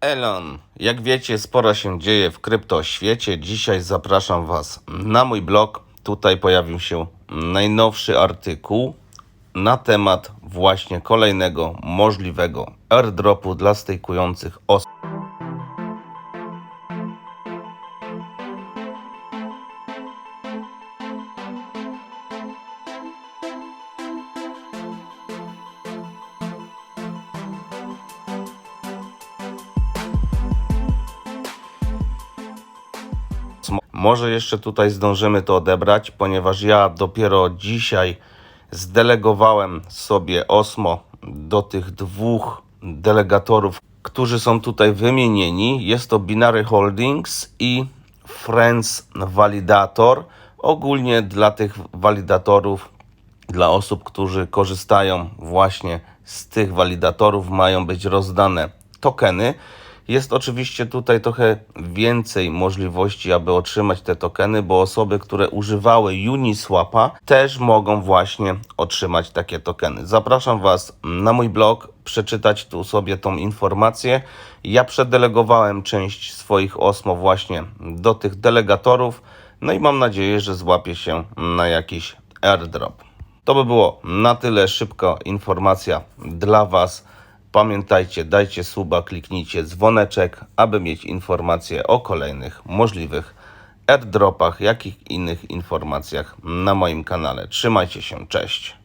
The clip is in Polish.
Elon, jak wiecie, sporo się dzieje w kryptoświecie. Dzisiaj zapraszam Was na mój blog. Tutaj pojawił się najnowszy artykuł na temat właśnie kolejnego możliwego airdropu dla stejkujących osób. Może jeszcze tutaj zdążymy to odebrać, ponieważ ja dopiero dzisiaj zdelegowałem sobie Osmo do tych dwóch delegatorów, którzy są tutaj wymienieni. Jest to Binary Holdings i Friends Validator. Ogólnie dla tych walidatorów, dla osób, którzy korzystają właśnie z tych walidatorów, mają być rozdane tokeny. Jest oczywiście tutaj trochę więcej możliwości, aby otrzymać te tokeny, bo osoby, które używały Uniswapa, też mogą właśnie otrzymać takie tokeny. Zapraszam Was na mój blog, przeczytać tu sobie tą informację. Ja przedelegowałem część swoich osmo właśnie do tych delegatorów, no i mam nadzieję, że złapie się na jakiś airdrop. To by było na tyle szybka informacja dla Was. Pamiętajcie, dajcie suba, kliknijcie dzwoneczek, aby mieć informacje o kolejnych możliwych airdropach, jak i innych informacjach na moim kanale. Trzymajcie się, cześć.